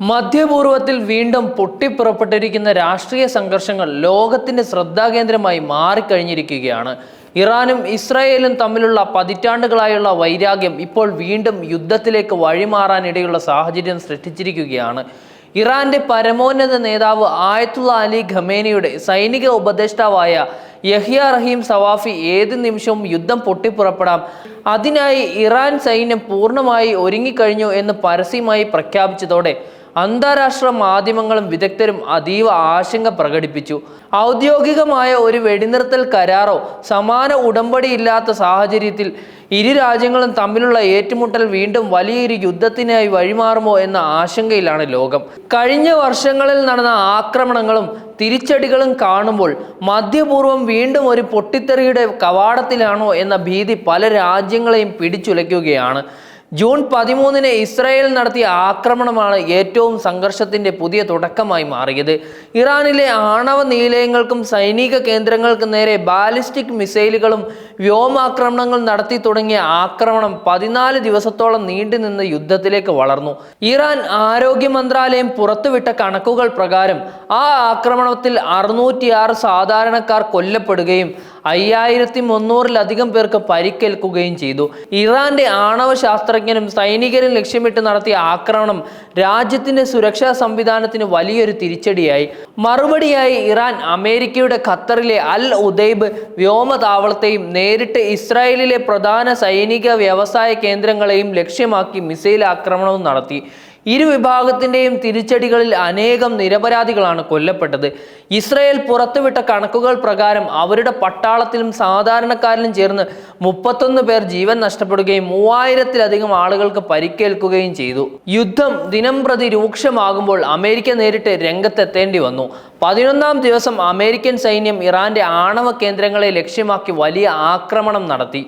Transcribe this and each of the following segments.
മധ്യപൂർവത്തിൽ വീണ്ടും പൊട്ടിപ്പുറപ്പെട്ടിരിക്കുന്ന രാഷ്ട്രീയ സംഘർഷങ്ങൾ ലോകത്തിന്റെ ശ്രദ്ധാകേന്ദ്രമായി മാറിക്കഴിഞ്ഞിരിക്കുകയാണ്. ഇറാനും ഇസ്രായേലും തമ്മിലുള്ള പതിറ്റാണ്ടുകളായുള്ള വൈരാഗ്യം ഇപ്പോൾ വീണ്ടും യുദ്ധത്തിലേക്ക് വഴിമാറാനിടയുള്ള സാഹചര്യം സൃഷ്ടിച്ചിരിക്കുകയാണ്. ഇറാന്റെ പരമോന്നത നേതാവ് ആയത്തുള്ള അലി ഖമേനിയുടെ സൈനിക ഉപദേഷ്ടാവായ യഹിയ റഹീം സവാഫി ഏത് നിമിഷവും യുദ്ധം പൊട്ടിപ്പുറപ്പെടാം. അതിനായി ഇറാൻ സൈന്യം പൂർണമായി ഒരുങ്ങിക്കഴിഞ്ഞു എന്ന് പരസ്യമായി പ്രഖ്യാപിച്ചതോടെ അന്താരാഷ്ട്ര മാധ്യമങ്ങളും വിദഗ്ധരും അതീവ ആശങ്ക പ്രകടിപ്പിച്ചു. ഔദ്യോഗികമായ ഒരു വെടിനിർത്തൽ കരാറോ സമാന ഉടമ്പടിയില്ലാത്ത സാഹചര്യത്തിൽ ഇരു രാജ്യങ്ങളും തമ്മിലുള്ള ഏറ്റുമുട്ടൽ വീണ്ടും വലിയൊരു യുദ്ധത്തിനായി വഴിമാറുമോ എന്ന ആശങ്കയിലാണ് ലോകം. കഴിഞ്ഞ വർഷങ്ങളിൽ നടന്ന ആക്രമണങ്ങളും തിരിച്ചടികളും കാണുമ്പോൾ മധ്യപൂർവം വീണ്ടും ഒരു പൊട്ടിത്തെറിയുടെ കവാടത്തിലാണോ എന്ന ഭീതി പല രാജ്യങ്ങളെയും പിടിച്ചുലയ്ക്കുകയാണ്. ജൂൺ പതിമൂന്നിന് ഇസ്രായേൽ നടത്തിയ ആക്രമണമാണ് ഏറ്റവും സംഘർഷത്തിന്റെ പുതിയ തുടക്കമായി മാറിയത്. ഇറാനിലെ ആണവ നിലയങ്ങൾക്കും സൈനിക കേന്ദ്രങ്ങൾക്കും നേരെ ബാലിസ്റ്റിക് മിസൈലുകളും വ്യോമാക്രമണങ്ങൾ നടത്തി തുടങ്ങിയ ആക്രമണം പതിനാല് ദിവസത്തോളം നീണ്ടുനിന്ന യുദ്ധത്തിലേക്ക് വളർന്നു. ഇറാൻ ആരോഗ്യ മന്ത്രാലയം പുറത്തുവിട്ട കണക്കുകൾ പ്രകാരം ആ ആക്രമണത്തിൽ അറുന്നൂറ്റിയാറ് സാധാരണക്കാർ കൊല്ലപ്പെടുകയും അയ്യായിരത്തി മുന്നൂറിലധികം പേർക്ക് പരിക്കേൽക്കുകയും ചെയ്തു. ഇറാന്റെ ആണവ ശാസ്ത്രജ്ഞനും സൈനികരും ലക്ഷ്യമിട്ട് നടത്തിയ ആക്രമണം രാജ്യത്തിന്റെ സുരക്ഷാ സംവിധാനത്തിന് വലിയൊരു തിരിച്ചടിയായി. മറുപടിയായി ഇറാൻ അമേരിക്കയുടെ ഖത്തറിലെ അൽ ഉദൈബ് വ്യോമതാവളത്തെയും നേരിട്ട് ഇസ്രായേലിലെ പ്രധാന സൈനിക വ്യവസായ കേന്ദ്രങ്ങളെയും ലക്ഷ്യമാക്കി മിസൈൽ ആക്രമണവും നടത്തി. ഇരു വിഭാഗത്തിന്റെയും തിരിച്ചടികളിൽ അനേകം നിരപരാധികളാണ് കൊല്ലപ്പെട്ടത്. ഇസ്രയേൽ പുറത്തുവിട്ട കണക്കുകൾ പ്രകാരം അവരുടെ പട്ടാളത്തിലും സാധാരണക്കാരിലും ചേർന്ന് മുപ്പത്തൊന്ന് പേർ ജീവൻ നഷ്ടപ്പെടുകയും മൂവായിരത്തിലധികം ആളുകൾക്ക് പരിക്കേൽക്കുകയും ചെയ്തു. യുദ്ധം ദിനം പ്രതി രൂക്ഷമാകുമ്പോൾ അമേരിക്ക നേരിട്ട് രംഗത്തെത്തേണ്ടി വന്നു. പതിനൊന്നാം ദിവസം അമേരിക്കൻ സൈന്യം ഇറാന്റെ ആണവ കേന്ദ്രങ്ങളെ ലക്ഷ്യമാക്കി വലിയ ആക്രമണം നടത്തി.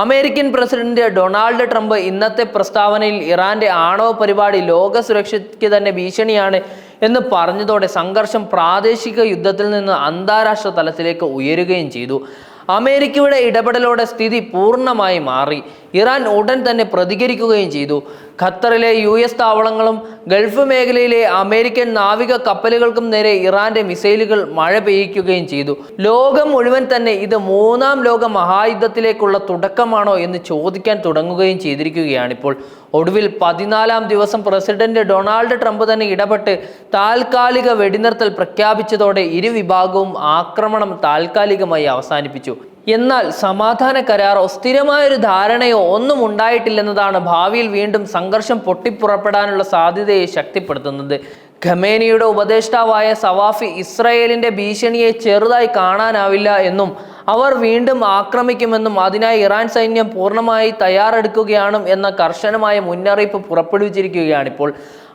അമേരിക്കൻ പ്രസിഡന്റ് ഡൊണാൾഡ് ട്രംപ് ഇന്നത്തെ പ്രസ്താവനയിൽ ഇറാന്റെ ആണവ പരിപാടി ലോക സുരക്ഷയ്ക്ക് തന്നെ ഭീഷണിയാണ് എന്ന് പറഞ്ഞതോടെ സംഘർഷം പ്രാദേശിക യുദ്ധത്തിൽ നിന്ന് അന്താരാഷ്ട്ര തലത്തിലേക്ക് ഉയരുകയും ചെയ്തു. അമേരിക്കയുടെ ഇടപെടലോടെ സ്ഥിതി പൂർണമായി മാറി. ഇറാൻ ഉടൻ തന്നെ പ്രതികരിക്കുകയും ചെയ്തു. ഖത്തറിലെ യു എസ് താവളങ്ങളും ഗൾഫ് മേഖലയിലെ അമേരിക്കൻ നാവിക കപ്പലുകൾക്കും നേരെ ഇറാന്റെ മിസൈലുകൾ മഴ പെയ്യിക്കുകയും ചെയ്തു. ലോകം മുഴുവൻ തന്നെ ഇത് മൂന്നാം ലോക മഹായുദ്ധത്തിലേക്കുള്ള തുടക്കമാണോ എന്ന് ചോദിക്കാൻ തുടങ്ങുകയും ചെയ്തിരിക്കുകയാണിപ്പോൾ. ഒടുവിൽ പതിനാലാം ദിവസം പ്രസിഡന്റ് ഡൊണാൾഡ് ട്രംപ് തന്നെ ഇടപെട്ട് താൽക്കാലിക വെടിനിർത്തൽ പ്രഖ്യാപിച്ചതോടെ ഇരു വിഭാഗവും ആക്രമണം താൽക്കാലികമായി അവസാനിപ്പിച്ചു. എന്നാൽ സമാധാന കരാറോ സ്ഥിരമായൊരു ധാരണയോ ഒന്നും ഉണ്ടായിട്ടില്ലെന്നതാണ് ഭാവിയിൽ വീണ്ടും സംഘർഷം പൊട്ടിപ്പുറപ്പെടാനുള്ള സാധ്യതയെ ശക്തിപ്പെടുത്തുന്നത്. ഖമേനിയുടെ ഉപദേഷ്ടാവായ സവാഫി ഇസ്രയേലിന്റെ ഭീഷണിയെ ചെറുതായി കാണാനാവില്ല എന്നും അവർ വീണ്ടും ആക്രമിക്കുമെന്നും അതിനായി ഇറാൻ സൈന്യം പൂർണമായി തയ്യാറെടുക്കുകയാണ് എന്ന കർശനമായ മുന്നറിയിപ്പ് പുറപ്പെടുവിച്ചിരിക്കുകയാണിപ്പോൾ.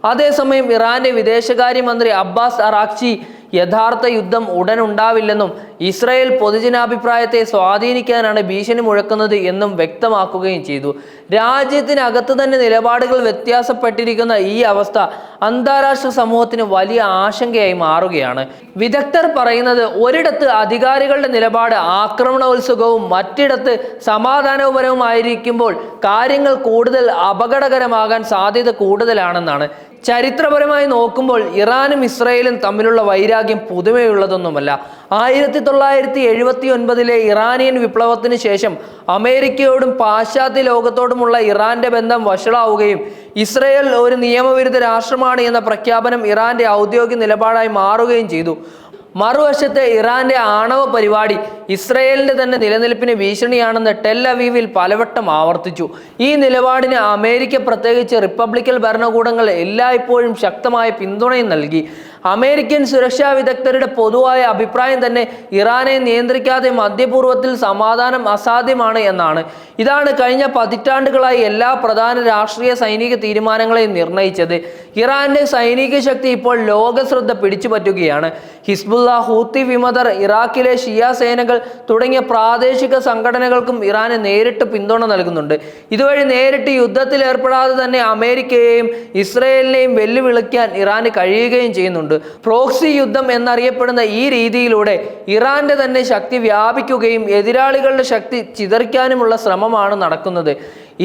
അതേസമയം ഇറാന്റെ വിദേശകാര്യമന്ത്രി അബ്ബാസ് അറാഖ്ചി യഥാർത്ഥ യുദ്ധം ഉടൻ ഉണ്ടാവില്ലെന്നും ഇസ്രായേൽ പൊതുജനാഭിപ്രായത്തെ സ്വാധീനിക്കാനാണ് ഭീഷണി മുഴക്കുന്നത് എന്നും വ്യക്തമാക്കുകയും ചെയ്തു. രാജ്യത്തിനകത്ത് തന്നെ നിലപാടുകൾ വ്യത്യാസപ്പെട്ടിരിക്കുന്ന ഈ അവസ്ഥ അന്താരാഷ്ട്ര സമൂഹത്തിന് വലിയ ആശങ്കയായി മാറുകയാണ്. വിദഗ്ധർ പറയുന്നത് ഒരിടത്ത് അധികാരികളുടെ നിലപാട് ആക്രമണോത്സുകവും മറ്റിടത്ത് സമാധാനപരവുമായിരിക്കുമ്പോൾ കാര്യങ്ങൾ കൂടുതൽ അപകടകരമാകാൻ സാധ്യത കൂടുതലാണെന്നാണ്. ചരിത്രപരമായി നോക്കുമ്പോൾ ഇറാനും ഇസ്രയേലും തമ്മിലുള്ള വൈരാഗ്യം പുതുമയുള്ളതൊന്നുമല്ല ആയിരത്തി തൊള്ളായിരത്തി എഴുപത്തി ഒൻപതിലെ ഇറാനിയൻ വിപ്ലവത്തിന് ശേഷം അമേരിക്കയോടും പാശ്ചാത്യ ലോകത്തോടുമുള്ള ഇറാന്റെ ബന്ധം വഷളാവുകയും ഇസ്രയേൽ ഒരു നിയമവിരുദ്ധ രാഷ്ട്രമാണ് എന്ന പ്രഖ്യാപനം ഇറാന്റെ ഔദ്യോഗിക നിലപാടായി മാറുകയും ചെയ്തു. മറുവശത്ത് ഇറാന്റെ ആണവ പരിപാടി ഇസ്രയേലിന്റെ തന്നെ നിലനിൽപ്പിന് ഭീഷണിയാണെന്ന് ടെൽ അവീവിൽ പലവട്ടം ആവർത്തിച്ചു. ഈ നിലപാടിന് അമേരിക്ക പ്രത്യേകിച്ച് റിപ്പബ്ലിക്കൽ ഭരണകൂടങ്ങൾ എല്ലായ്പ്പോഴും ശക്തമായ പിന്തുണയും നൽകി. അമേരിക്കൻ സുരക്ഷാ വിദഗ്ധരുടെ പൊതുവായ അഭിപ്രായം തന്നെ ഇറാനെ നിയന്ത്രിക്കാതെ മധ്യപൂർവത്തിൽ സമാധാനം അസാധ്യമാണ് എന്നാണ്. ഇതാണ് കഴിഞ്ഞ പതിറ്റാണ്ടുകളായി എല്ലാ പ്രധാന രാഷ്ട്രീയ സൈനിക തീരുമാനങ്ങളെയും നിർണയിച്ചത്. ഇറാന്റെ സൈനിക ശക്തി ഇപ്പോൾ ലോക ശ്രദ്ധ പിടിച്ചുപറ്റുകയാണ് ഹിസ്ബുല്ല ഹൂത്തി വിമതർ ഇറാഖിലെ ഷിയ സേനകൾ തുടങ്ങിയ പ്രാദേശിക സംഘടനകൾക്കും ഇറാന് നേരിട്ട് പിന്തുണ നൽകുന്നുണ്ട്. ഇതുവഴി നേരിട്ട് യുദ്ധത്തിൽ ഏർപ്പെടാതെ തന്നെ അമേരിക്കയെയും ഇസ്രയേലിനെയും വെല്ലുവിളിക്കാൻ ഇറാന് കഴിയുകയും ചെയ്യുന്നുണ്ട്. പ്രോക്സി യുദ്ധം എന്നറിയപ്പെടുന്ന ഈ രീതിയിലൂടെ ഇറാന്റെ തന്നെ ശക്തി വ്യാപിക്കുകയും എതിരാളികളുടെ ശക്തി ചിതറിക്കാനുമുള്ള ശ്രമമാണ് നടക്കുന്നത്.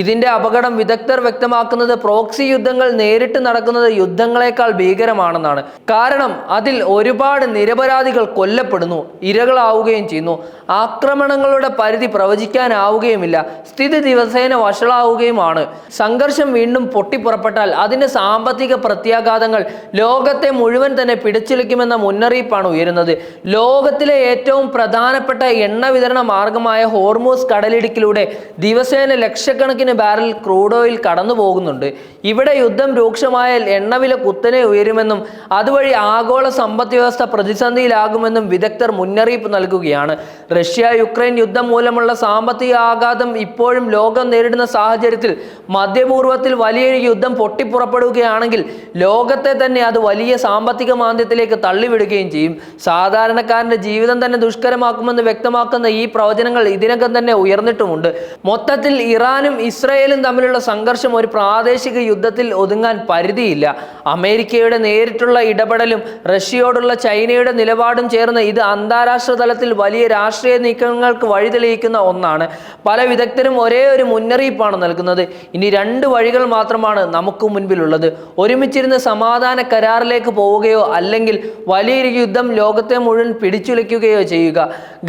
ഇതിന്റെ അപകടം വിദഗ്ധർ വ്യക്തമാക്കുന്നത് പ്രോക്സി യുദ്ധങ്ങൾ നേരിട്ട് നടക്കുന്നത് യുദ്ധങ്ങളെക്കാൾ ഭീകരമാണെന്നാണ്. കാരണം അതിൽ ഒരുപാട് നിരപരാധികൾ കൊല്ലപ്പെടുന്നു ഇരകളാവുകയും ചെയ്യുന്നു. ആക്രമണങ്ങളുടെ പരിധി പ്രവചിക്കാനാവുകയുമില്ല. സ്ഥിതി ദിവസേന വഷളാവുകയുമാണ്. സംഘർഷം വീണ്ടും പൊട്ടിപ്പുറപ്പെട്ടാൽ അതിന്റെ സാമ്പത്തിക പ്രത്യാഘാതങ്ങൾ ലോകത്തെ മുഴുവൻ തന്നെ പിടിച്ചെളിക്കുമെന്ന മുന്നറിയിപ്പാണ് ഉയരുന്നത്. ലോകത്തിലെ ഏറ്റവും പ്രധാനപ്പെട്ട എണ്ണ വിതരണ മാർഗമായ ഹോർമോസ് കടലിടുക്കിലൂടെ ദിവസേന ലക്ഷക്കണക്കിന് ബാരൽ ക്രൂഡ് ഓയിൽ കടന്നു പോകുന്നുണ്ട് ഇവിടെ യുദ്ധം രൂക്ഷമായാൽ എണ്ണവില കുത്തനെ ഉയരുമെന്നും അതുവഴി ആഗോള സമ്പദ് വ്യവസ്ഥ പ്രതിസന്ധിയിലാകുമെന്നും വിദഗ്ധർ മുന്നറിയിപ്പ് നൽകുകയാണ്. റഷ്യ യുക്രൈൻ യുദ്ധം മൂലമുള്ള സാമ്പത്തിക ആഘാതം ഇപ്പോഴും ലോകം നേരിടുന്ന സാഹചര്യത്തിൽ മധ്യപൂർവത്തിൽ വലിയൊരു യുദ്ധം പൊട്ടിപ്പുറപ്പെടുകയാണെങ്കിൽ ലോകത്തെ തന്നെ അത് വലിയ സാമ്പത്തിക മാന്ദ്യത്തിലേക്ക് തള്ളിവിടുകയും ചെയ്യും. സാധാരണക്കാരന്റെ ജീവിതം തന്നെ ദുഷ്കരമാക്കുമെന്ന് വ്യക്തമാക്കുന്ന ഈ പ്രവചനങ്ങൾ ഇതിനകം തന്നെ ഉയർന്നിട്ടുമുണ്ട്. മൊത്തത്തിൽ ഇറാനും ഇസ്രയേലും തമ്മിലുള്ള സംഘർഷം ഒരു പ്രാദേശിക യുദ്ധത്തിൽ ഒതുങ്ങാൻ പരിധിയില്ല. അമേരിക്കയുടെ നേരിട്ടുള്ള ഇടപെടലും റഷ്യയോടുള്ള ചൈനയുടെ നിലപാടും ചേർന്ന് ഇത് അന്താരാഷ്ട്ര തലത്തിൽ വലിയ രാഷ്ട്രീയ നീക്കങ്ങൾക്ക് വഴിതെളിയിക്കുന്ന ഒന്നാണ്. പല വിദഗ്ധരും ഒരേ ഒരു മുന്നറിയിപ്പാണ് നൽകുന്നത്. ഇനി രണ്ട് വഴികൾ മാത്രമാണ് നമുക്ക് മുൻപിലുള്ളത്. ഒരുമിച്ചിരുന്ന് സമാധാന കരാറിലേക്ക് പോവുകയോ അല്ലെങ്കിൽ വലിയൊരു യുദ്ധം ലോകത്തെ മുഴുവൻ പിടിച്ചുലയ്ക്കുകയോ ചെയ്യുക.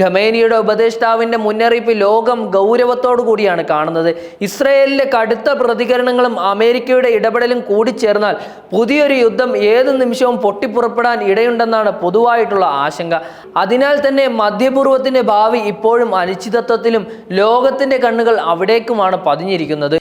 ഖമേനിയുടെ ഉപദേഷ്ടാവിന്റെ മുന്നറിയിപ്പ് ലോകം ഗൗരവത്തോടു കൂടിയാണ് കാണുന്നത്. ഇസ്രയേലിലെ കടുത്ത പ്രതികരണങ്ങളും അമേരിക്കയുടെ ഇടപെടലും കൂടിച്ചേർന്നാൽ പുതിയൊരു യുദ്ധം ഏത് നിമിഷവും പൊട്ടിപ്പുറപ്പെടാൻ ഇടയുണ്ടെന്നാണ് പൊതുവായിട്ടുള്ള ആശങ്ക. അതിനാൽ തന്നെ മധ്യപൂർവത്തിന്റെ ഭാവി ഇപ്പോഴും അനിശ്ചിതത്വത്തിലും ലോകത്തിന്റെ കണ്ണുകൾ അവിടേക്കുമാണ് പതിഞ്ഞിരിക്കുന്നത്.